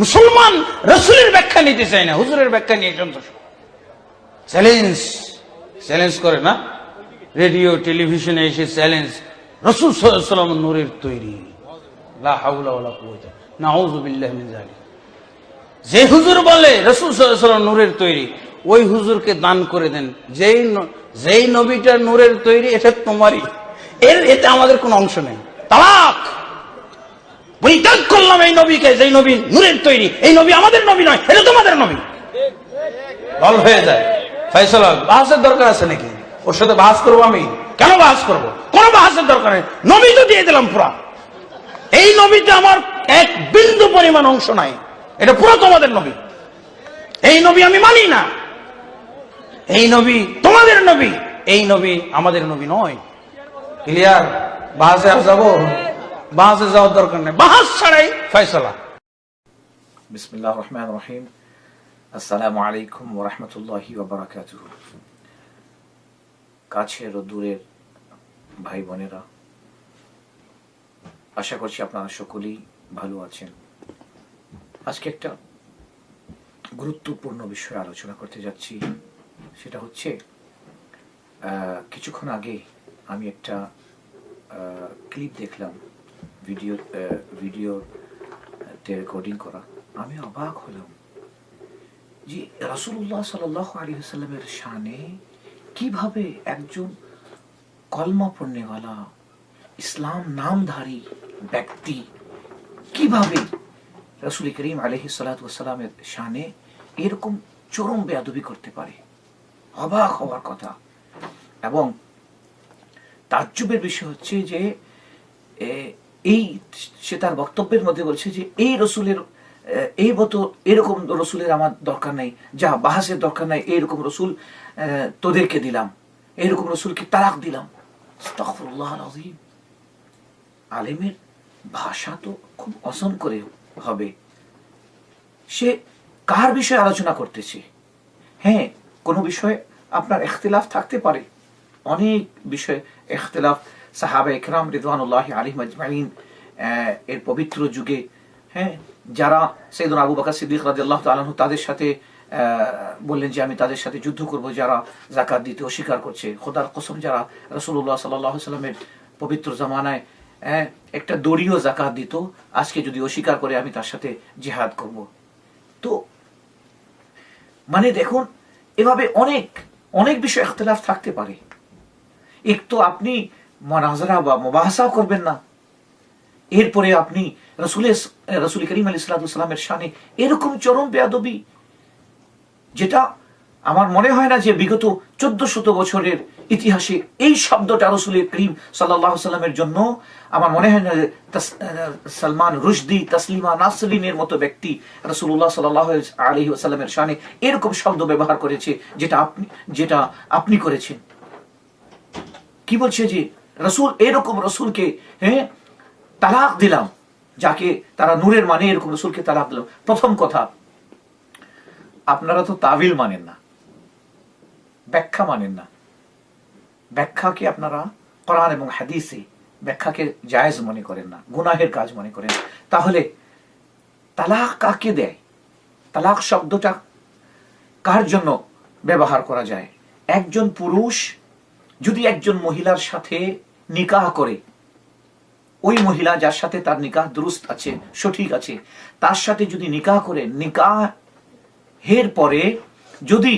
মুসলমান রসুলের ব্যাখ্যা নিতে চায় না, হুজুরের ব্যাখ্যা নিয়ে সন্তুষ্ট চ্যালেঞ্জ চ্যালেঞ্জ করে না? রেডিও, টেলিভিশনে এসে চ্যালেঞ্জ, রসুল সাল্লাম নূরের তৈরি। যে হুজুর বলে রসুল সাল্লাম নূরের তৈরি, ওই হুজুরকে দান করে দেন। যেই যেই নবীটা নূরের তৈরি, এটা তোমারই। এর, এতে আমাদের কোনো অংশ নেই। তালাক! পরিত্যাগ করলাম এই নবীকে যেই নবী নূরের তৈরি। এই নবী আমাদের নবী নয় এটা তোমাদের নবী। বল হয়ে যায়। ফাইসলা বাহাসের দরকার আছে নাকি? ওর সাথে বাহাস করব আমি। কেন বাহাস করব? কোন বাহাসের দরকার নেই। নবী তো দিয়ে দিলাম পুরা। এই নবীতে আমার এক বিন্দু পরিমাণ অংশ নাই। এটা পুরো তোমাদের নবী। এই নবী আমি মানি না। এই নবী তোমাদের নবী। এই নবী আমাদের নবী নয়। ক্লিয়ার? বাহাসে আর যাব? বাহাসে যাওয়ার দরকার নেই। বাহাস ছাড়াই ফয়সলা। বিসমিল্লাহ রহমান রহিম আসসালামু আলাইকুম ওরহমতুল্লাহি ওবরাকাতুহ কাছের ও দূরের ভাই বোনেরা আশা করছি আপনারা সকলেই ভালো আছেন। আজকে একটা গুরুত্বপূর্ণ বিষয়ে আলোচনা করতে যাচ্ছি। সেটা হচ্ছে কিছুক্ষণ আগে আমি একটা ক্লিপ দেখলাম। ভিডিও ভিডিও রেকর্ডিং করা। আমি অবাক হলাম যে রাসূলুল্লাহ সাল্লাহ আলী সাল্লামের শানে কীভাবে একজন কলমা পড়নেওয়ালা ইসলাম নামধারী ব্যক্তি কীভাবে রসুল করিম আলহি সালাতামের শানে এরকম চরম বেয়াদবি করতে পারে? অবাক হওয়ার কথা। এবং তাজ্জুবের বিষয় হচ্ছে যে এই সে তার বক্তব্যের মধ্যে বলছে যে, এই রসুলের এই মতো এরকম রসুলের আমার দরকার নেই। যা বাহাসের দরকার নাই, এইরকম রসুল তোদেরকে দিলাম। এইরকম রসুলকে তালাক দিলাম। আলেমের ভাষা তো খুব অসম করে হবে। সে কার বিষয়ে আলোচনা করতেছে? হ্যাঁ কোনো বিষয়ে আপনার এখতিলাফ থাকতে পারে। অনেক বিষয়ে এখতিলাফ সাহাবা একরাম রিদওয়ানুল্লাহ আলী মাজমাইন এর পবিত্র যুগে হ্যাঁ যারা সৈদুল আবু বাকর সিদ্দিক রাদিয়াল্লাহু তাআলা আনহু তাদের সাথে বললেন যে আমি তাদের সাথে যুদ্ধ করব যারা জাকাত দিতে অস্বীকার করছে। খোদার কসম যারা রসুল্লাহ সাল্লাহ সাল্লামের পবিত্র জামানায় হ্যাঁ, একটা দড়িও জাকাত দিত আজকে যদি অস্বীকার করে আমি তার সাথে জেহাদ করব। তো মানে দেখুন এভাবে অনেক অনেক বিষয় ইখতিলাফ থাকতে পারে। এক তো আপনি মনাজরা বা মুবাহাসাও করবেন না। এরপরে আপনি রসুলের রসুল করিম আলী সালামের শানে এরকম চরম বেয়াদবি, যেটা আমার মনে হয় না যে বিগত চোদ্দ শত বছরের ইতিহাসে এই শব্দটা রসুলের করিম সাল্লাহ সাল্লামের জন্য আমার মনে হয় না যে সালমান রুশদি, তাসলিমা নাসরিনের মতো ব্যক্তি রসুল্লাহ সাল্লাহ আলী সাল্লামের শানে এরকম শব্দ ব্যবহার করেছে, যেটা আপনি যেটা আপনি করেছেন। কি বলছে যে রসুল এরকম রসুলকে হ্যাঁ তালাক দিলাম, যাকে তারা নূরের মানে এরকম রসুলকে তালাক দিলাম। প্রথম কথা, আপনারা তো তাবিল মানেন না, ব্যাখ্যা মানেন না। ব্যাখ্যাকে আপনারা কোরআন এবং হাদিসে ব্যাখ্যাকে জায়েজ মনে করেন না, গুনাহের কাজ মনে করেন তাহলে তালাক কাকে দেয়? তালাক শব্দটা কার জন্য ব্যবহার করা যায়? একজন পুরুষ, যদি একজন মহিলার সাথে নিকাহ করে। ওই মহিলা যার সাথে তার নিকাহ দুরুস্ত আছে, সঠিক আছে, তার সাথে যদি নিকাহ করে নিকাহ হের পরে যদি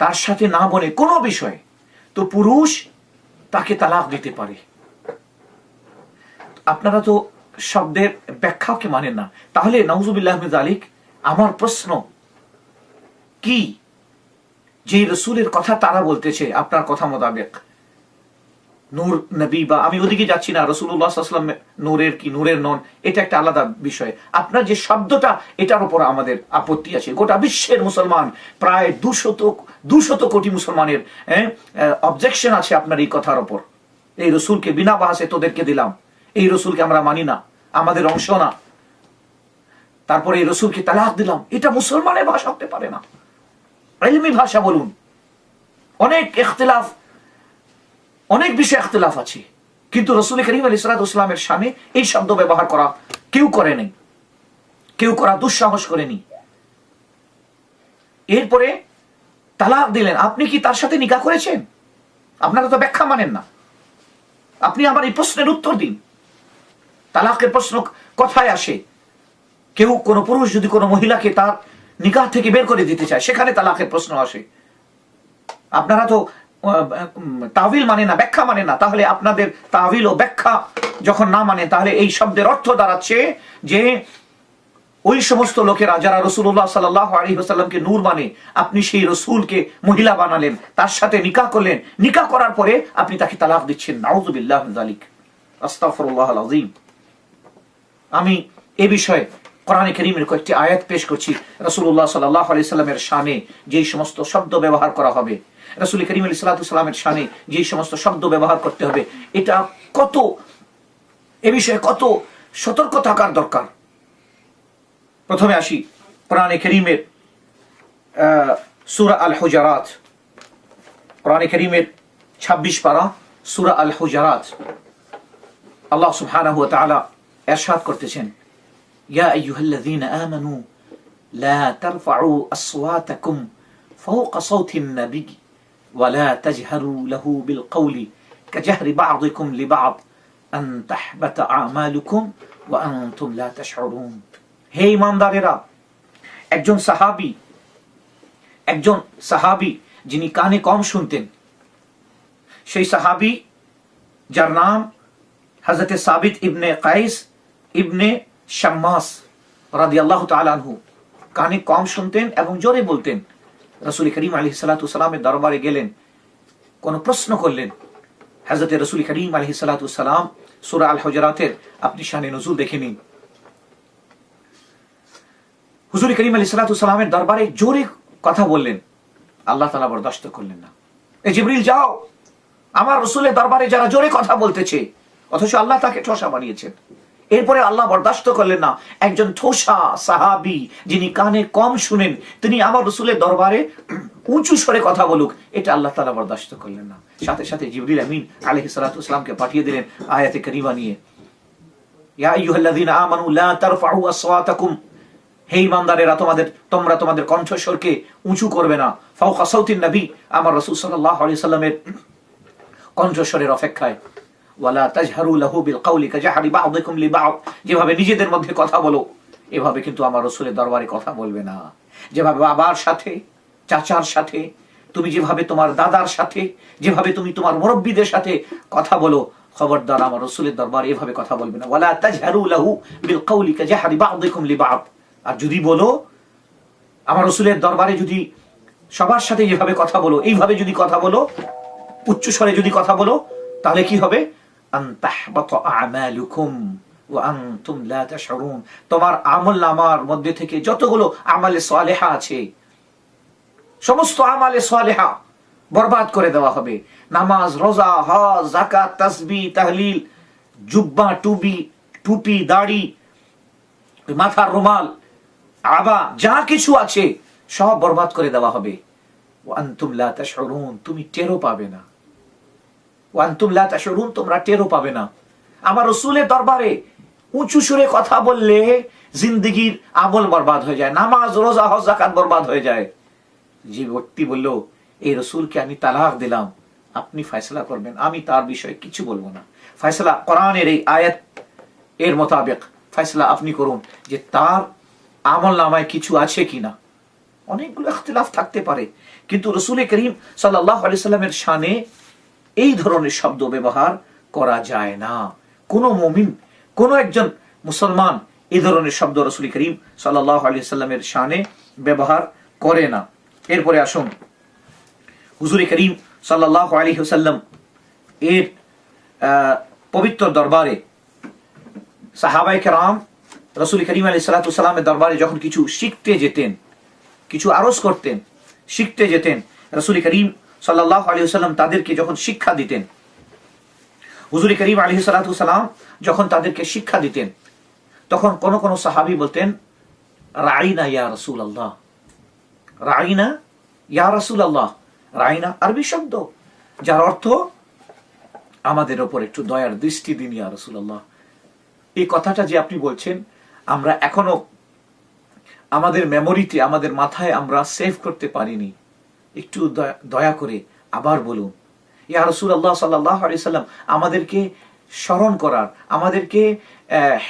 তার সাথে না বলে কোনো বিষয়ে, তো পুরুষ তাকে তালাক দিতে পারে। আপনারা তো শব্দের ব্যাখ্যাকে মানেন না। তাহলে নওজুবিল্লাহ আলিক আমার প্রশ্ন কি? যে রসুলের কথা তারা বলতেছে, আপনার কথা মোতাবেক। নূর নবী বা আমি ওদিকে যাচ্ছি না রসুল্লাহাম নূরের কি, নূরের নন, এটা একটা আলাদা বিষয়। আপনার যে শব্দটা, এটার উপর আমাদের আপত্তি আছে। গোটা বিশ্বের মুসলমান, প্রায় দুশত দুশত কোটি মুসলমানের অবজেকশন আছে আপনার এই কথার উপর। এই রসুলকে বিনা বাহাসে তোদেরকে দিলাম। এই রসুলকে আমরা মানি না, আমাদের অংশ না। তারপরে এই রসুলকে তালাক দিলাম। এটা মুসলমানের ভাষা হতে পারে না। এলমি ভাষা বলুন। অনেক ইখতিলাফ, অনেক বিষয়ে ইখতিলাফ আছে। কিন্তু রসুল করিম আলী সালাতামের সামনে এই শব্দ ব্যবহার করা কেউ করেনি কেউ করা দুঃসাহস করেনি এরপরে তালাক দিলেন। আপনি কি তার সাথে নিকা করেছেন? আপনারা তো ব্যাখ্যা মানেন না। আপনি আমার এই প্রশ্নের উত্তর দিন। তালাকের প্রশ্ন কথায় আসে। কেউ কোনো পুরুষ, যদি কোনো মহিলাকে তার নিকাহ থেকে বের করে দিতে চায়, সেখানে তালাকের প্রশ্ন আসে। আপনারা তো তাবিল মানে না, ব্যাখ্যা মানে না, তাহলে আপনাদের তাবিল ও ব্যাখ্যা যখন না মানে তাহলে এই শব্দের অর্থ দাঁড়াচ্ছে যে ওই সমস্ত লোকেরা যারা রসুল্লাহ সাল্লাহ আলী নূর মানে আপনি সেই রসুলকে মহিলা বানালেন, তার সাথে নিকা করলেন নিকা করার পরে আপনি তাকে তালাক দিচ্ছেন। নাউজুবিল্লাহ আস্তাফরুল্লাহ আজিম আমি এ বিষয়ে কোরআনে করিমের কয়েকটি আয়াত পেশ করছি রসুল্লাহ সাল্লাহ আলি সাল্লামের শানে যেই সমস্ত শব্দ ব্যবহার করা হবে রসুল করিম আলী সাল্লামের শানে যেই সমস্ত শব্দ ব্যবহার করতে হবে এটা কত এ বিষয়ে কত সতর্ক থাকার দরকার প্রথমে আসি কোরআনে করিমের সুরা আল হুজারাত কোরআনে করিমের ছাব্বিশ পারা সুরা আল হুজারাত আল্লাহ সুবহানাহু ওয়া তাআলা ارشاد করতেছেন ইয়া আইয়ুহাল্লাযীনা আমানু লা তারফাউ আসওয়াতাকুম ফাওকা সাওতিন নাবী ولا تجهروا له بالقول كجهر بعضكم لبعض أن تحبط أعمالكم وأنتم لا تشعرون হে ইমানদারেরা একজন সাহাবী একজন সাহাবী যিনি কানে কম শুনতেন সেই সাহাবী যার নাম হজরত সাবিত ইবনে কাইস ইবনে শাম্মাস রাদিয়াল্লাহু তাআলা আনহু। কানে কম শুনতেন এবং জোরে বলতেন। রসুল করিম আলী সালামের দরবারে গেলেন, কোন প্রশ্ন করলেন। হজরত রসুল করিম আলী সালাম সুরা আল হজরাতের আপনি শানে নজুল দেখে নিন। হুজুর করিম আলী সালামের দরবারে জোরে কথা বললেন। আল্লাহ তালা বরদাস্ত করলেন না। এ জিবরিল, যাও। আমার রসুলের দরবারে যারা জোরে কথা বলতেছে, অথচ আল্লাহ তাকে ঠসা বানিয়েছেন। এরপরে আল্লাহ বরদাস্ত করলেন না। একজন ঠোসা সাহাবি যিনি কানে কম শুনেন, তিনি আমার রসুলের দরবারে উঁচু স্বরে কথা বলুক, এটা আল্লাহ তালা বরদাস্ত করলেন না। সাথে সাথে জিবরিল আমিন আলহ সালাতামকে পাঠিয়ে দিলেন আয়াতে করিমা নিয়ে। অপেক্ষায়। যেভাবে নিজেদের মধ্যে কথা বলো, এভাবে কিন্তু আমার রাসূলের দরবারে কথা বলবে না। যেভাবে বাবার সাথে, চাচার সাথে, তুমি যেভাবে তোমার দাদার সাথে, যেভাবে তুমি তোমার মুরব্বীদের সাথে কথা বলো, খবরদার আমার রসুলের দরবার এভাবে কথা বলবে না। ওয়ালা তাজহারু লাহু বিল কাউলি কাজাহরি বা'দিকুম লিবা'দ আর যদি বলো, আমার রসুলের দরবারে যদি সবার সাথে যেভাবে কথা বলো, এইভাবে যদি কথা বলো উচ্চ স্বরে যদি কথা বলো, তাহলে কি হবে? তোমার আমল নামার মধ্যে থেকে যতগুলো আমালে সালেহা আছে, সমস্ত আমালে সালেহা বরবাদ করে দেওয়া হবে। নামাজ, রোজা, হজ, যাকাত, তাসবিহ, তাহলিল, জুব্বা টুবি টুপি, দাড়ি, মাথার রুমাল, আবা, যা কিছু আছে সব বরবাদ করে দেওয়া হবে। তুমি টেরও পাবে না। তোমরা টেরও পাবে না। আমার রসুলের দরবারে উঁচু সুরে কথা বললে জিন্দগির আমল বরবাদ হয়ে যায়, নামাজ, রোজা, হজ, যাকাত বরবাদ হয়ে যায়। যে ব্যক্তি বলল, এই রসুলকে আমি তালাক দিলাম, আপনি ফয়সলা করবেন, আমি তার বিষয়ে কিছু বলব না। ফয়সলা কোরআনের এই আয়াত এর মোতাবেক ফয়সলা আপনি করুন যে তার আমল নামায় কিছু আছে কিনা। অনেকগুলো ইখতিলাফ থাকতে পারে। কিন্তু রসুল করিম সাল্লাহ আলি সাল্লামের শানে এই ধরনের শব্দ ব্যবহার করা যায় না। কোন মমিন, কোন একজন মুসলমান এই ধরনের শব্দ রসুল করিম সাল্লামের শানে ব্যবহার করে না। এরপরে আসুন। হুজুর করিম সাল্লাহ আলী সাল্লাম এর পবিত্র দরবারে সাহাবাই কেরাম রসুল করিম আলী সাল্লামের দরবারে যখন কিছু শিখতে যেতেন, কিছু আরজ করতেন, শিখতে যেতেন, রসুল করিম সাল্লাহ আলী সাল্লাম তাদেরকে যখন শিক্ষা দিতেন, হুজুর করিম আলী সাল্লাম যখন তাদেরকে শিক্ষা দিতেন, তখন কোন কোন সাহাবি বলতেন, রাইনা ইয়া রসুল আল্লাহ রাইনা ইয়া রসুল আল্লাহ রাইনা আরবি শব্দ, যার অর্থ, আমাদের ওপর একটু দয়ার দৃষ্টি দিন ইয়া রসুল আল্লাহ এই কথাটা যে আপনি বলছেন, আমরা এখনও আমাদের মেমোরিতে আমাদের মাথায় আমরা সেভ করতে পারিনি। একটু দয়া- করে আবার বলুন। ইয়া রসুল আল্লাহ সাল্লাহ সাল্লাম, আমাদেরকে স্মরণ করার, আমাদেরকে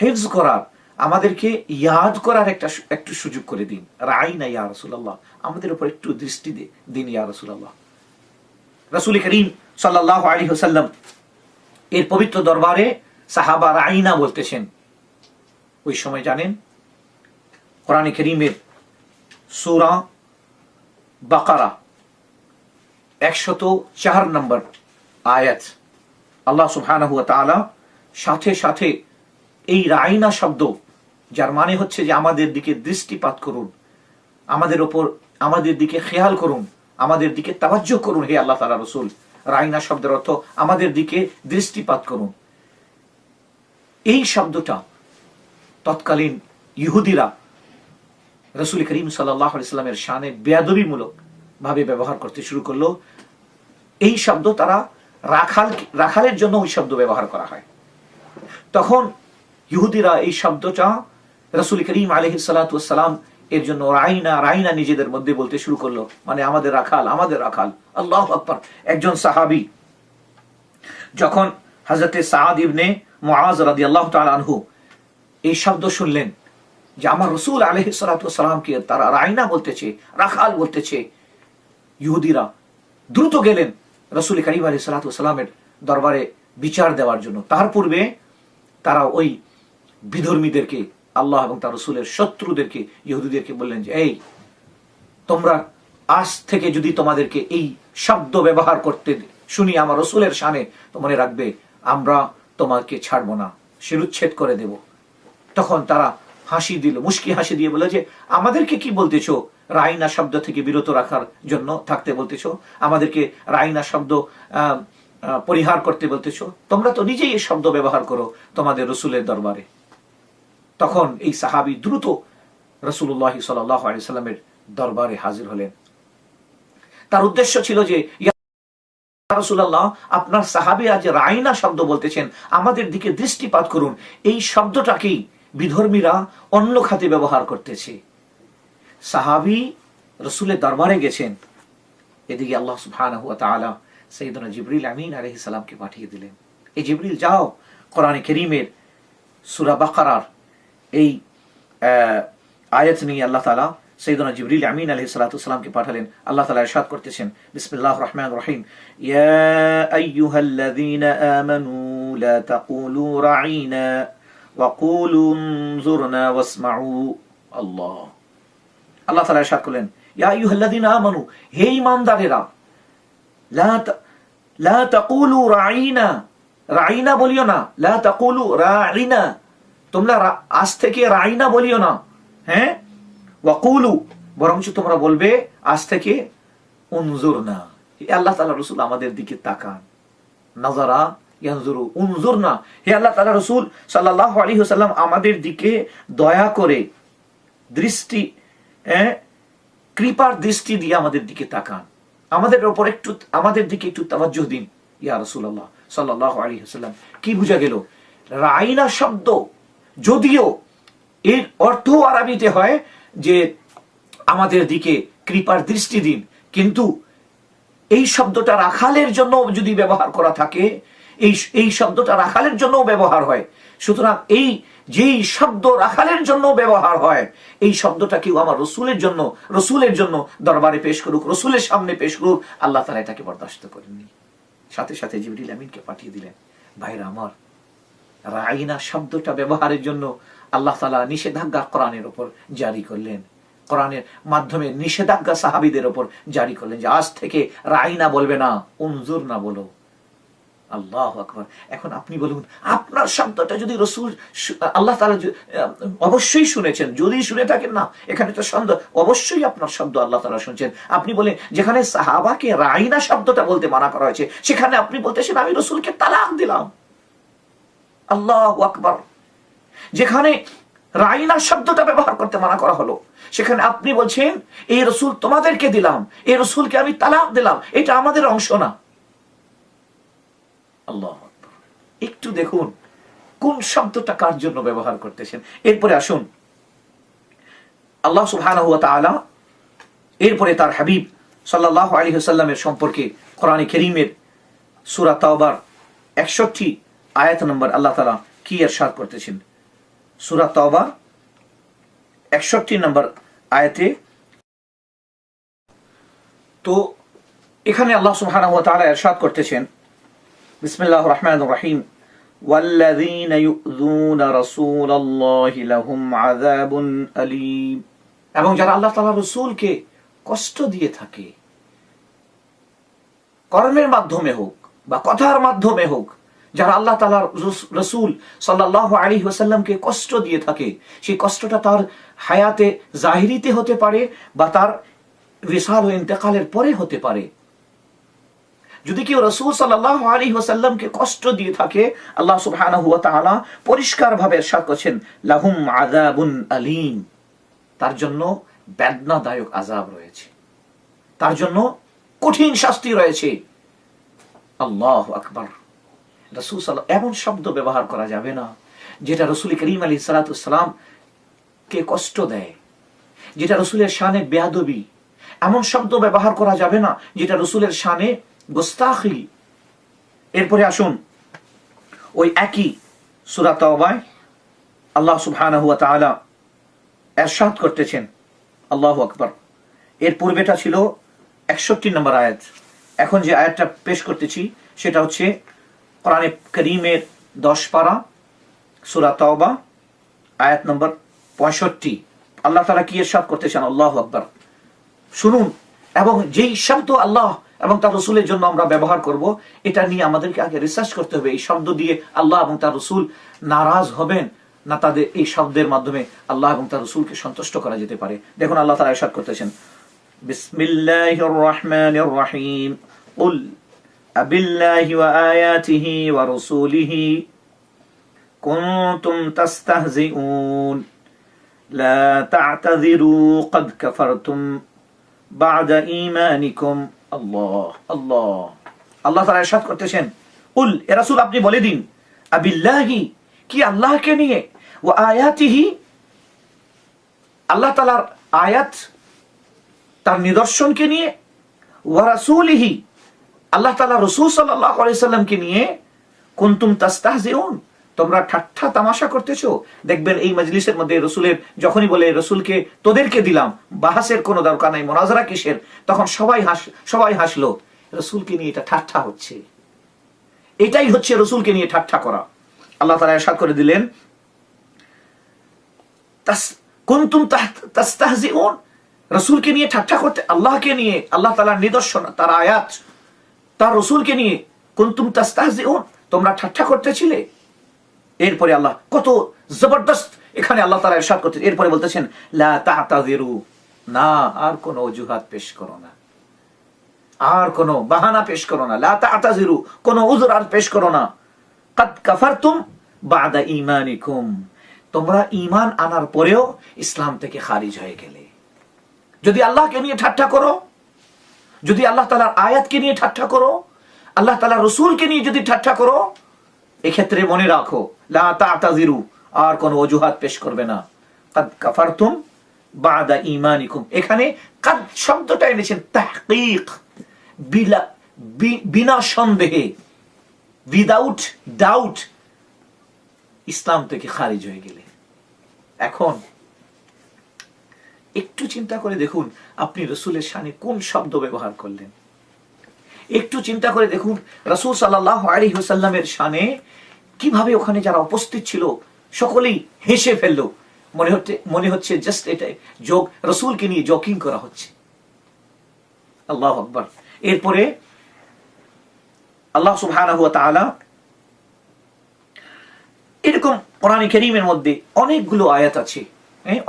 হেফজ করার, আমাদেরকে ইয়াদ করার একটা একটু সুযোগ করে দিন। রাই না ইয়া রসুল আল্লাহ আমাদের উপর একটু দৃষ্টি দে- দিন ইয়া রসুল আল্লাহ রসুল করিম সাল্লাহ আলী হোসাল্লাম এর পবিত্র দরবারে সাহাবা রাইনা বলতেছেন। ওই সময় জানেন, কোরআনে করিমের সুরা বাকারা একশত চার নম্বর আয়াত। আল্লাহ সুবহানাহু সাথে সাথে এই রাইনা শব্দ, যার মানে হচ্ছে যে আমাদের দিকে দৃষ্টিপাত করুন, আমাদের ওপর, আমাদের দিকে খেয়াল করুন, আমাদের দিকে তাবাজ্য করুন, হে আল্লাহ তাআলা রসুল। রাইনা শব্দের অর্থ আমাদের দিকে দৃষ্টিপাত করুন। এই শব্দটা তৎকালীন ইহুদিরা, রসুল করিম সাল্লাহ ইসলামের শানে বেয়াদবিমূলক ভাবে ব্যবহার করতে শুরু করল। এই শব্দ তারা রাখাল, রাখালের জন্য ওই শব্দ ব্যবহার করা হয়। তখন ইহুদিরা এই শব্দটা রসুল করিম আলহ সালাম এর জন্য রাইনা রাইনা নিজেদের মধ্যে বলতে শুরু করল। মানে আমাদের রাখাল আমাদের রাখাল, আল্লাহ আকবর, একজন সাহাবি। যখন হজরতে সাদ ইবনে মুআজ রাদিয়াল্লাহু তাআলা আনহু এই শব্দ শুনলেন যে আমার রসুল আলহি সালাতামকে তারা রাইনা বলতেছে, রাখাল বলতেছে ইহুদিরা দ্রুত গেলেন রসুল করিম আলহি সালাতামের দরবারে বিচার দেওয়ার জন্য। তার পূর্বে তারা ওই বিধর্মীদেরকে, আল্লাহ এবং তার রসুলের শত্রুদেরকে, ইহুদিদেরকে বললেন যে, এই, তোমরা আজ থেকে যদি তোমাদেরকে এই শব্দ ব্যবহার করতে শুনি আমার রসুলের সামনে মনে রাখবে আমরা তোমাকে ছাড়বো না, শিরুচ্ছেদ করে দেব। তখন তারা হাসি দিল, মুশকি হাসি দিয়ে বলে যে, আমাদেরকে কি বলতেছো? রাইনা শব্দ থেকে বিরত রাখার জন্য থাকতে বলতেছ। আমাদেরকে রাইনা শব্দ পরিহার করতে বলতেছ। তোমরা তো নিজেই এই শব্দ ব্যবহার করো তোমাদের রসুলের দরবারে। তখন এই সাহাবি দ্রুত রসুল্লাহ সাল্লাহ আলিয়াল্লামের দরবারে হাজির হলেন। তার উদ্দেশ্য ছিল যে রাসূলুল্লাহ, আপনার সাহাবী আজ রাইনা শব্দ বলতেছেন, আমাদের দিকে দৃষ্টিপাত করুন। এই শব্দটাকেই বিধর্মীরা অন্য খাতে ব্যবহার করতেছে? সাহাবি রসুলের দরবারে গেছেন। এদিকে আল্লাহ সুহান আলা জিবরিল আমিন আলহি সালামকে পাঠিয়ে দিলেন। এই জিবরিল, যাও, কোরআনে করিমের সুরা বাকারার এই আয়াত নিয়ে আল্লাহ তালা সৈদনা জিবরিল আমিন আলহি সালাতামকে পাঠালেন। আল্লাহ তালা ইরশাদ করতেছেন বিসমিল্লাহ রহমান রহিম। لا تقولوا রাইনা وقولوا انظرنا واسمعوا الله আল্লাহ তাআলা ইরশাদ করলেন, ইয়া আইয়ুহাল্লাযীনা আমানু, হে ঈমানদারেরা, লা লা তাকুলু রাঈনা রাঈনা বলিও না, লা তাকুলু রাঈনা, তোমরা আজ থেকে রাইনা বলিও না হ্যাঁ? ওয়াকুলু, বরঞ্চ তোমরা বলবে, আজ থেকে উনজুর না আল্লাহ তালা রসুল, আমাদের দিকে তাকান। নাজারা, ইয়ানজুরু উনজুর না হে আল্লাহ তালা রসুল সাল্লাহ আলী সাল্লাম আমাদের দিকে দয়া করে দৃষ্টি কৃপার দৃষ্টি দিয়ে আমাদের দিকে তাকান। আমাদের ওপর একটু, আমাদের দিকে একটু তাওয়াজ্জুহ দিন। ইয়া রাসূলুল্লাহ সাল্লাল্লাহু আলাইহি ওয়াসাল্লাম। কি বুঝা গেল? রাইনা শব্দ যদিও এর অর্থ আরবিতে হয় যে আমাদের দিকে কৃপার দৃষ্টি দিন, কিন্তু এই শব্দটা রাখালের জন্য যদি ব্যবহার করা থাকে, এই এই শব্দটা রাখালের জন্য ব্যবহার হয়। সুতরাং এই যেই শব্দ রাখালের জন্য ব্যবহার হয়, এই শব্দটা কেউ আমার রসুলের জন্য রসুলের জন্য দরবারে পেশ করুক, রসুলের সামনে পেশ করুক, আল্লাহ তালা এটাকে বরদাস্ত করেননি। সাথে সাথে জিবরিল আমিনকে পাঠিয়ে দিলেন, ভাইরা আমার, রাইনা শব্দটা ব্যবহারের জন্য আল্লাহ তালা নিষেধাজ্ঞা কোরআনের ওপর জারি করলেন। কোরআনের মাধ্যমে নিষেধাজ্ঞা সাহাবিদের ওপর জারি করলেন যে, আজ থেকে রাইনা বলবে না, উনজুর না বলো। আল্লাহ আকবর। এখন আপনি বলুন, আপনার শব্দটা যদি রসুল আল্লাহ তালা অবশ্যই শুনেছেন, যদি শুনে থাকেন না, এখানে তো শব্দ, অবশ্যই আপনার শব্দ আল্লাহ তালা শুনছেন। আপনি বলেন, যেখানে সাহাবাকে রাইনা শব্দটা বলতে মানা করা হয়েছে, সেখানে আপনি বলতেছেন, আমি রসুলকে তালাক দিলাম। আল্লাহ আকবর। যেখানে রাইনা শব্দটা ব্যবহার করতে মানা করা হলো, সেখানে আপনি বলছেন, এই রসুল তোমাদেরকে দিলাম, এই রসুলকে আমি তালাক দিলাম, এটা আমাদের অংশ না। আল্লাহ একটু দেখুন, কোন শব্দটা কার জন্য ব্যবহার করতেছেন? এরপরে আসুন। আল্লাহ তাআলা এরপরে তার হাবিব সাল্লাল্লাহু আলাইহি ওয়াসাল্লামের সম্পর্কে কোরআনে কারীমের সূরা তাওবার 61 আয়াত নম্বর আল্লাহ তালা কি ইরশাদ করতেছেন? সূরা তাওবা 61 নম্বর আয়াতে, তো এখানে আল্লাহ তাআলা ইরশাদ করতেছেন বিসমিল্লাহির রহমানির রহিম والذين يؤذون رسول الله لهم عذاب أليم এবং যারা আল্লাহ তাআলা রাসূলকে কষ্ট দিয়ে থাকে কর্মের মাধ্যমে হোক বা কথার মাধ্যমে হোক যারা আল্লাহ তালার রসুল সাল্লাহ আলী ওসাল্লামকে কষ্ট দিয়ে থাকে সেই কষ্টটা তার হায়াতে জাহিরিতে হতে পারে বা তার রিসাল ও ইন্তেকালের পরে হতে পারে যদি কেউ রসুল সাল্লাহ আলী ওসাল্লামকে কষ্ট দিয়ে থাকে, আল্লাহ সুবহানাহু ওয়া তাআলা পরিষ্কারভাবে এরশাদ করছেন, লাহুম আযাবুন আলীম। তার জন্য বেদনাদায়ক আজাব রয়েছে। তার জন্য কঠিন শাস্তি রয়েছে। আল্লাহ আকবার। রসুল সাল্লাহ এমন শব্দ ব্যবহার করা যাবে না, যেটা রসুল করিম আলী সালাতাম কে কষ্ট দেয়, যেটা রসুলের শানে বেয়াদবি। এমন শব্দ ব্যবহার করা যাবে না, যেটা রসুলের শানে গোস্তাখি এরপরে আসুন, ওই একই সুরা আল্লাহ তাআলা এরশাদ করতেছেন। আল্লাহ আকবার। এর পূর্বেটা ছিল একষট্টি নম্বর আয়াত। এখন যে আয়াতটা পেশ করতেছি, সেটা হচ্ছে কোরআনে করিমের দশ পারা, সুরা তওবা, আয়াত নম্বর পঁয়ষট্টি। আল্লাহ তালা কি এরশাদ করতেছেন? আল্লাহ আকবার। শুনুন, এবং যেই শব্দ আল্লাহ এবং তার রসুলের জন্য আমরা ব্যবহার করব এটা নিয়ে আমাদেরকে আগে রিসার্চ করতে হবে এই শব্দ দিয়ে আল্লাহ এবং তার রসুল নারাজ হবেন না তাদের এই শব্দের মাধ্যমে আল্লাহ এবং তার রসুলকে সন্তুষ্ট করা যেতে পারে দেখুন আল্লাহ তারা এরশাদ করতেছেন বিসমিল্লাহির রহমানির রহিম قل أبالله وآياته ورسوله كنتم تستهزئون لا تعتذروا قد كفرتم بعد إيمانكم আল্লাহ আল্লাহ। আল্লাহ তারা এরশাদ করতেছেন, উল আপনি বলে দিন, আবিল্লাহি কি আল্লাহকে নিয়ে? ও আয়াতিহি আল্লাহ তালার আয়াত তার নিদর্শনকে নিয়ে, ওয়া রাসূলিহি আল্লাহ তালা রাসূল সাল্লাল্লাহু নিয়ে, কুনতুম তাস্তাহজিউন তোমরা ঠাট্টা তামাশা করতেছো? দেখবেন এই মজলিসের মধ্যে রসুলের, যখনই বলে, রসুলকে তোদেরকে দিলাম, বাহাসের কোনো দরকার নাই, মোনাজারা কিসের? তখন সবাই হাস, সবাই হাসলো। রসুলকে নিয়ে এটা ঠাট্টা হচ্ছে। এটাই হচ্ছে রসুলকে নিয়ে ঠাট্টা করা। আল্লাহ তালা এরশাদ করে দিলেন কুনতুম তাহ- তাস্তাহজিউন? রসুলকে নিয়ে ঠাট্টা করতে, আল্লাহকে নিয়ে, আল্লাহ তালার নিদর্শন, তার আয়াত, তার রসুলকে নিয়ে, কুনতুম তাস্তাহজিউন? তোমরা ঠাট্টা করতেছিলে? এরপরে আল্লাহ কত জবরদস্ত এখানে আল্লাহ তারা ইরশাদ করতে এরপরে বলতেছেন, লা তা'তাযিরু। না, আর কোন অজুহাত পেশ করো না। আর কোন বাহানা পেশ করো না। লা তা'তাযিরু, কোন উযর আর পেশ করো না। কাদ কাফারতুম বাদা ঈমানিকুম। তোমরা ঈমান আনার পরেও ইসলাম থেকে খারিজ হয়ে গেলে। যদি আল্লাহকে নিয়ে ঠাট্টা করো, যদি আল্লাহ তালার আয়াতকে নিয়ে ঠাট্টা করো, আল্লাহ তালার রসুলকে নিয়ে যদি ঠাট্টা করো, এক্ষেত্রে মনে রাখো আর কোন অজুহাত পেশ করবে না। কাদ কাফারতুম বাদা ঈমানিকুম। এখানে কাদ শব্দটা এনেছেন তাহকিক বিনা সন্দেহে উইদাউট ডাউট ইসলাম থেকে খারিজ হয়ে গেলে। এখন একটু চিন্তা করে দেখুন, আপনি রসুলের সানে কোন শব্দ ব্যবহার করলেন? একটু চিন্তা করে দেখুন, রসুল সাল্লাহ আলী হুসাল্লামের সানে কীভাবে ওখানে যারা উপস্থিত ছিল, সকলেই হেসে ফেলল। মনে হচ্ছে মনে হচ্ছে জাস্ট এটাই যোগ, রসুলকে নিয়ে জকিং করা হচ্ছে। আল্লাহ আকবর। এরপরে আল্লাহ তাআলা এরকম কোরআন করিমের মধ্যে অনেকগুলো আয়াত আছে।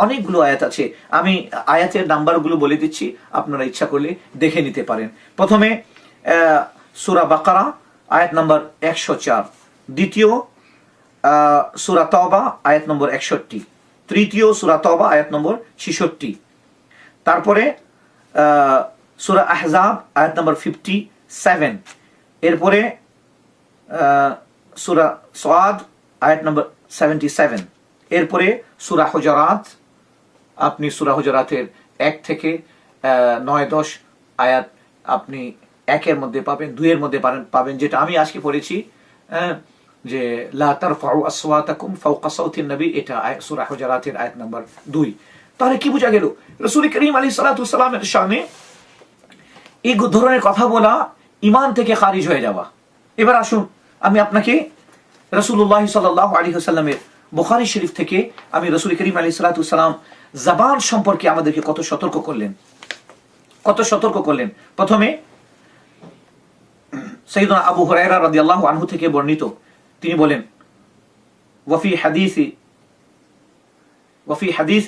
অনেকগুলো আয়াত আছে। আমি আয়াতের নাম্বারগুলো বলে দিচ্ছি, আপনারা ইচ্ছা করলে দেখে নিতে পারেন। প্রথমে সূরা বাকারা, আয়াত নাম্বার একশো চার। দ্বিতীয় সুরাতবা আয়াত নম্বর একষট্টি। তৃতীয় সুরাতবা আয়াত নম্বর ছিষট্টি। তারপরে সুরা আহজাব আয়াত নম্বর ফিফটি সেভেন এরপরে সুরা সাদ আয়াত নম্বর সেভেন্টি সেভেন এরপরে সুরা হজরাত। আপনি সুরা হজরাতের এক থেকে নয় দশ আয়াত আপনি একের মধ্যে পাবেন দুইয়ের মধ্যে পাবেন যেটা আমি আজকে পড়েছি। আহ, যে, লা তারফাউ আসওয়াতাকুম ফাওকা সাউতিন নবী এটা সূরা হুজুরাতের আয়াত নাম্বার 2 তাহলে কি বোঝা গেল? রাসূল করিম আলাইহিস সালাতু সালামের শানে এই ধরনের কথা বলা ইমান থেকে খারিজ হয়ে যাওয়া। এবার আসুন, আমি আপনাকে রসুল্লাহ সাল্লাহ আলী হাসাল্লামের বুখারি শরীফ থেকে আমি রসুল করিম আলী সালাতাম জবান সম্পর্কে আমাদেরকে কত সতর্ক করলেন। কত সতর্ক করলেন। প্রথমে সৈয়দনা আবু হুরায়রা রাদিয়াল্লাহু আনহু থেকে বর্ণিত তিনি বলেন ওয়াফি হাদিসি وفي حديث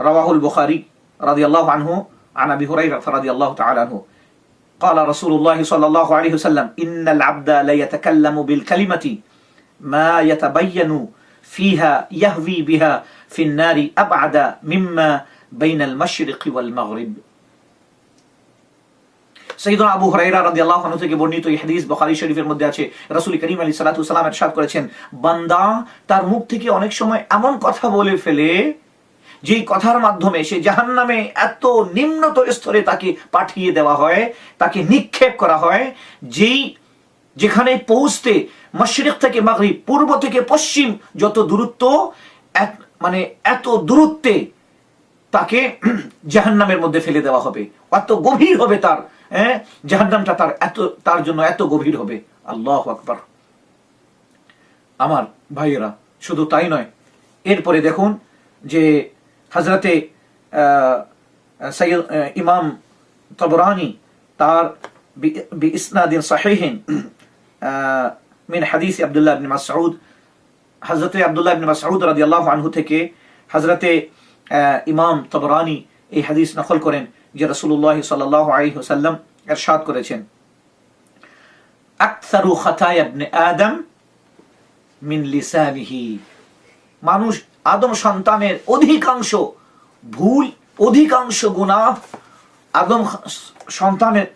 رواه البخاري رضي الله عنه عن ابي هريره رضي الله تعالى عنه قال رسول الله صلى الله عليه وسلم ان العبد لا يتكلم بالكلمه ما يتبين فيها يهوي بها في النار ابعد مما بين المشرق والمغرب সৈয়দনা আবু হুরাইরা রাদিয়াল্লাহু আনহু থেকে বর্ণিত এই হাদিস বুখারী শরীফের মধ্যে আছে। রাসূল করিম আলাইহিস সালাতু সালাম ইরশাদ করেছেন, বান্দা তার মুখ থেকে অনেক সময় এমন কথা বলে ফেলে, যেই কথার মাধ্যমে সে এত স্তরে তাকে পাঠিয়ে দেওয়া হয়, তাকে নিক্ষেপ করা হয়, যেই যেখানে পৌঁছতে মশরিক থেকে মাগরিব, পূর্ব থেকে পশ্চিম যত দূরত্ব মানে এত দূরত্বে তাকে জাহান্নামের মধ্যে ফেলে দেওয়া হবে। এত গভীর হবে তার হ্যাঁ জাহান্নামটা তার এত তার জন্য এত গভীর হবে। আল্লাহ আকবার। আমার ভাইয়েরা শুধু তাই নয় এরপরে দেখুন যে হজরতে সৈয়দ ইমাম তবরানি তার ইসনাদিন সাহিহিন মিন হাদিস আব্দুল্লাহ ইবনে মাসউদ হজরতে আব্দুল্লাহ ইবনে মাসউদ রাদিয়াল্লাহু আনহু থেকে হজরতে আহ, ইমাম তবরানি এই হাদিস নকল করেন। যে রাসূলুল্লাহ সাল্লাল্লাহু আলাইহি ওয়াসাল্লাম ইরশাদ করেছেন। আকসারু খাতায়া আদম মিন লিসানিহি। মানুষ আদম সন্তানের অধিকাংশ ভুল, অধিকাংশ গুনাহ আদম সন্তানের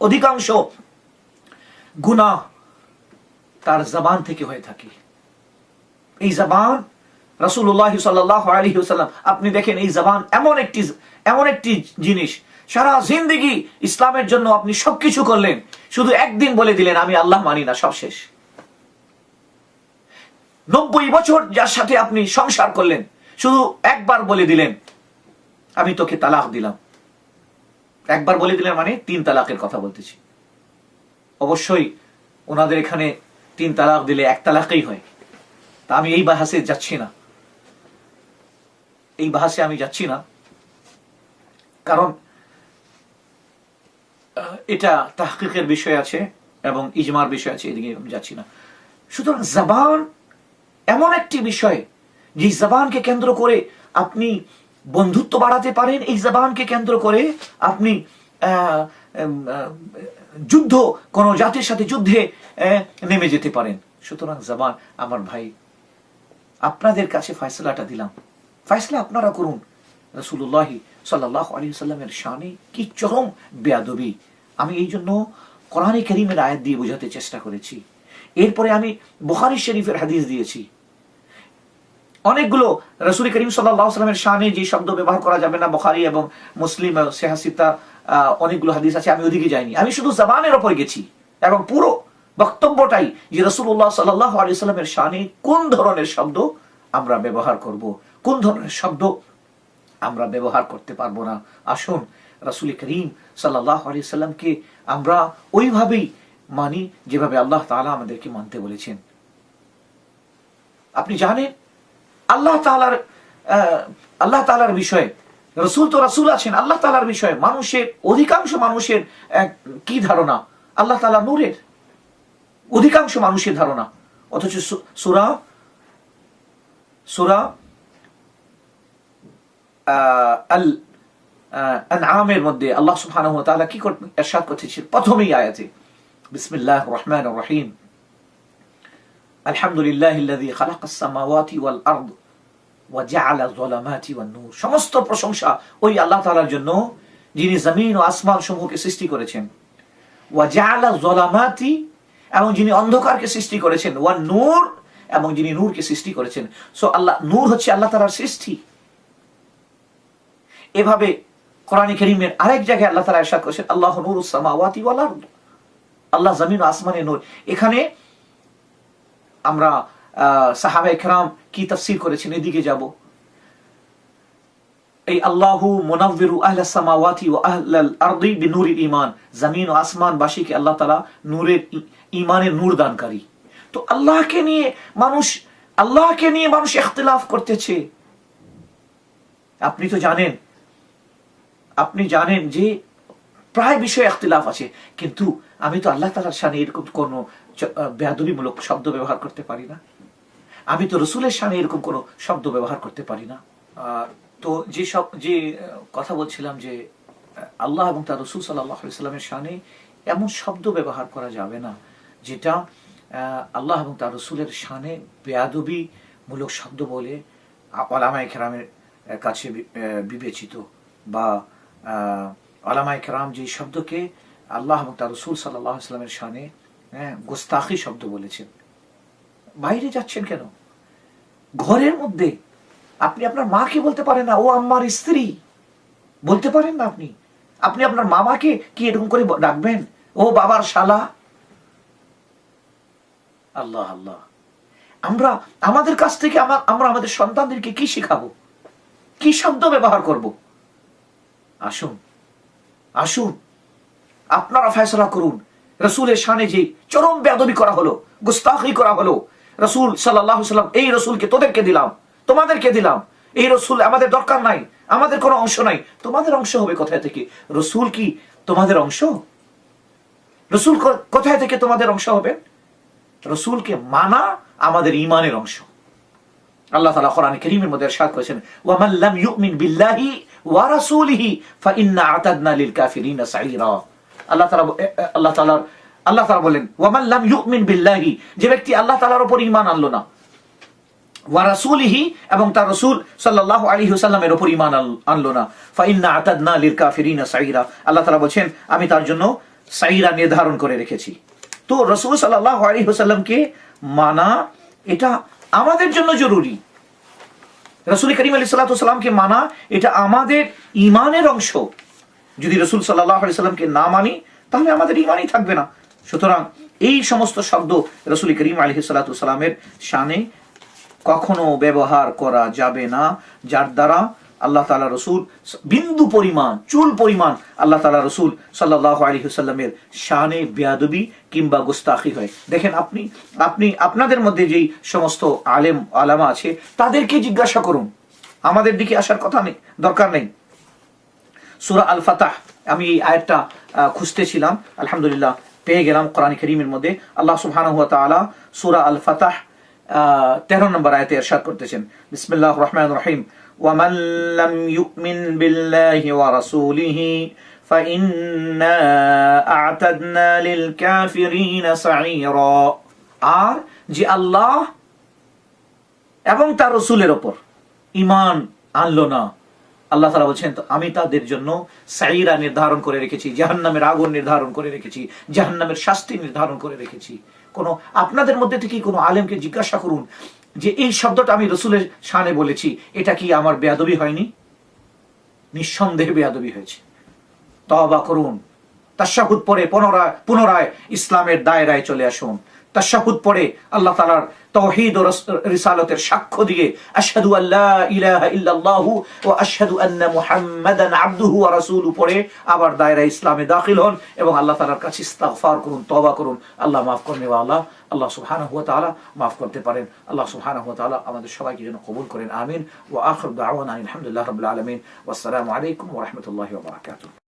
অধিকাংশ গুনাহ তার জবান থেকে হয়ে থাকে। এই জবান আলাইহি ওয়াসাল্লাম, আপনি দেখেন এই জবান এমন একটি এমন একটি জিনিস। সারা জিন্দেগি ইসলামের জন্য আপনি সবকিছু করলেন, শুধু একদিন বলে দিলেন, আমি আল্লাহ মানি না, সব শেষ। নব্বই বছর যার সাথে আপনি সংসার করলেন, শুধু একবার বলে দিলেন, আমি তোকে তালাক দিলাম। একবার বলে দিলেন মানে তিন তালাকের কথা বলতেছি। অবশ্যই ওনাদের এখানে তিন তালাক দিলে এক তালাকেই হয়। তা আমি এই বাহাসে যাচ্ছি না। এই বাহাসে আমি যাচ্ছি না। কারণ এটা তাহকিকের বিষয় আছে এবং ইজমার বিষয় আছে, এদিকে আমি যাচ্ছি না। সুতরাং জবান এমন একটি বিষয় যে জবানকে কেন্দ্র করে আপনি বন্ধুত্ব বাড়াতে পারেন, এই জবানকে কেন্দ্র করে আপনি যুদ্ধ, কোন জাতির সাথে যুদ্ধে নেমে যেতে পারেন। সুতরাং জবান, আমার ভাই, আপনাদের কাছে ফয়সলাটা দিলাম। ফয়সলা আপনারা করুন। রসুল্লাহি সাল্লাহ আলী সাল্লামের শানে কি চরম বেয়াদবি। আমি এই জন্য কোরআনে করিমের আয়াত দিয়ে বোঝাতে চেষ্টা করেছি। এরপরে আমি বুখারি শরীফের হাদিস দিয়েছি। অনেকগুলো রসুল করিম সাল্লামের শানে যে শব্দ ব্যবহার করা যাবে না, বখারি এবং মুসলিম সেহাসিতা অনেকগুলো হাদিস আছে, আমি ওদিকে যাইনি। আমি শুধু জবানের ওপর গেছি এবং পুরো বক্তব্যটাই যে রসুল্লাহ সাল্লাহ আলি সাল্লামের শানে কোন ধরনের শব্দ আমরা ব্যবহার করব। কোন ধরনের শব্দ আমরা ব্যবহার করতে পারব না? আসুন, রাসুল করিম সাল্লাহ আলি আমরা ওইভাবেই মানি যেভাবে আল্লাহ তাআলা আমাদেরকে মানতে বলেছেন। আপনি জানেন, আল্লাহ তালার আল্লাহ তালার বিষয়ে, রসুল তো রসুল আছেন, আল্লাহ তালার বিষয়ে মানুষের, অধিকাংশ মানুষের কি ধারণা? আল্লাহ তালা নূরের অধিকাংশ মানুষের ধারণা। অথচ সুরা সুরা আনআমের মধ্যে আল্লাহ সুবহানাহু ওয়া তাআলা কি করতে ইরশাদ করতেছেন প্রথমেই আয়াতে বিসমিল্লাহ রহমান রহিম। আলহামদুলিল্লাহিল্লাযী খালাকাস সামাওয়াতি ওয়াল আরদ ওয়া জাআলা যুলামাতি ওয়ান নূর। সমস্ত প্রশংসা ওই আল্লাহ তাআলার জন্য, যিনি জমিন ও আসমান সমূহকে সৃষ্টি করেছেন। ওয়া জাআলা যুলামাতি এবং যিনি অন্ধকারকে সৃষ্টি করেছেন। ওয়ান নূর, এবং যিনি নূরকে সৃষ্টি করেছেন। সো আল্লাহ, নূর হচ্ছে আল্লাহ তাআলার সৃষ্টি। এভাবে কোরআন করিমের আরেক জায়গায় আল্লাহ তালা এরশাদ করেছেন, আল্লাহ নূর সামাওয়াতি ওয়াল আরদ। আল্লাহ জমিন আসমানে নূর। এখানে আমরা সাহাবা একরাম কি তফসির করেছেন? এদিকে যাব। এই আল্লাহু মুনাব্বিরু আহলা সামাওয়াতি ওয়া আহলাল আরদি বিনুরিল ঈমান। জমিন ও আসমান বাসীকে আল্লাহ তাআলা নূরের ঈমানের নূর দানকারী। তো আল্লাহকে নিয়ে মানুষ, আল্লাহকে নিয়ে মানুষ ইখতিলাফ করতেছে। আপনি তো জানেন আপনি জানেন যে প্রায় বিষয়ে ইখতিলাফ আছে, কিন্তু আমি তো আল্লাহ তালার শানে এরকম কোন বেয়াদবিমূলক শব্দ ব্যবহার করতে পারি না। আমি তো রসুলের শানে এরকম কোনো শব্দ ব্যবহার করতে পারি না। তো যে সব, যে কথা বলছিলাম যে আল্লাহ এবং তার রসুল সাল্লাহ ইসলামের শানে এমন শব্দ ব্যবহার করা যাবে না, যেটা আল্লাহ এবং তার রসুলের শানে বেয়াদবি মূলক শব্দ বলে আলামায় খেরামের কাছে বিবেচিত বা আলামায় খেরাম যে শব্দকে আল্লাহ এবং তার রসুল সাল্লাহ ইসলামের শানে হ্যাঁ, গোস্তাখি শব্দ বলেছেন। বাইরে যাচ্ছেন কেন? ঘরের মধ্যে আপনি আপনার মাকে বলতে পারেন না ও আমার স্ত্রী। বলতে পারেন না আপনি। আপনি আপনার মামাকে কি এরকম করে ডাকবেন? ও বাবার শালা। আল্লাহ আল্লাহ। আমরা আমাদের কাছ থেকে আমরা আমাদের সন্তানদেরকে কি শেখাবো? কি শব্দ ব্যবহার করব? আসুন আসুন, আপনারা ফেসলা করুন। রসুলের শানে যে চরম বেদবি করা হলো, গুস্তাখি করা হলো, রসুল সাল্লাহ সাল্লাম, এই রসুলকে তোদেরকে দিলাম, তোমাদেরকে দিলাম। এই রসুল আমাদের দরকার নাই, আমাদের কোনো অংশ নাই। তোমাদের অংশ হবে কোথায় থেকে? রসুল কি তোমাদের অংশ? রসুল কোথায় থেকে তোমাদের অংশ হবে? রসুলকে মানা আমাদের ইমানের অংশ। আল্লাহ কোরআন মধ্যে করেছেন মান ইউমিন বিল্লাহি ফাইন্না আতাদনা লিল সাইরা আল্লাহ আল্লাহ আল্লাহ বলেন মান ইউমিন বিল্লাহি, যে ব্যক্তি আল্লাহ উপর আনলো না। ওয়া এবং তার উপর আনলো না। ফাইন্না আতাদনা লিল সাইরা আল্লাহ তাআলা বলেন আমি তার জন্য সাইরা নির্ধারণ করে রেখেছি। তো রাসূল সাল্লাল্লাহু আলাইহি ওয়াসাল্লামকে মানা, এটা আমাদের জন্য জরুরি। রসুল করিম আলী সাল্লামকে মানা, এটা আমাদের ইমানের অংশ। যদি রসুল সাল্লাহ আলি সাল্লামকে না মানি, তাহলে আমাদের ইমানই থাকবে না। সুতরাং এই সমস্ত শব্দ রসুল করিম আলী সাল্লামের শানে কখনো ব্যবহার করা যাবে না, যার দ্বারা আল্লাহ তালা রসুল, বিন্দু পরিমাণ, চুল পরিমাণ আল্লাহ তালা রসুল সাল্লাহ আলী সাল্লামের শানে বেয়াদবি কিংবা গুস্তাখি হয়। দেখেন আপনি আপনি, আপনাদের মধ্যে যেই সমস্ত আলেম, আলামা আছে, তাদেরকে জিজ্ঞাসা করুন। আমাদের দিকে আসার কথা নেই, দরকার নেই। সুরা আল ফাতাহ আমি এই আয়াতটা খুঁজতেছিলাম, আলহামদুলিল্লাহ পেয়ে গেলাম কোরআন করিমের মধ্যে। আল্লাহ সুবহানাহু ওয়া তাআলা সূরা আল ফাতাহ 13 নম্বর আয়তে এরশাদ করতেছেন। বিসমিল্লাহির রহমান রহিম। ওয়ামান লাম ইউমিন বিল্লাহি ওয়া রাসূলিহি فإنا أعتدنا للكافرين سعيرا আর যে আল্লাহ এবং তার রসুলের ওপর ইমান আনলো না আল্লাহ তালা বলছেন তো আমি তাদের জন্য সাইরা নির্ধারণ করে রেখেছি জাহান্নামের আগুন নির্ধারণ করে রেখেছি জাহান্নামের শাস্তি নির্ধারণ করে রেখেছি কোনো আপনাদের মধ্যে থেকে কোনো আলেমকে জিজ্ঞাসা করুন যে এই শব্দটা আমি রসুলের শানে বলেছি, এটা কি আমার বেয়াদবি হয়নি? নিঃসন্দেহে বেয়াদবি হয়েছে। তবা করুন। তাশাহুদ পরে পুনরায় পুনরায় ইসলামের দায়রায় চলে আসুন। তাশাহুদ পরে আল্লাহ তাআলার তৌহিদ ও রিসালতের সাক্ষ্য দিয়ে আশহাদু আল্লাহ ইলাহা ইল্লাল্লাহু ওয়া আশহাদু আন্না মুহাম্মাদান আবদুহু ওয়া রাসূলু পরে আবার দায়রা ইসলামে দাখিল হন এবং আল্লাহ তাআলার কাছে ইস্তিগফার করুন, তওবা করুন। আল্লাহ মাফ করনে। আল্লাহ সুবহানাহু ওয়া তাআলা মাফ করতে পারেন আল্লাহ সুবহানাহু ওয়া তাআলা আমাদের সবাইকে যেন কবুল করেন আমিন ওয়া আখির দাওয়ানা আলহামদুলিল্লাহি রাব্বিল আলামিন ওয়াসসালামু আলাইকুম ওয়া রাহমাতুল্লাহি ওয়া বারাকাতুহু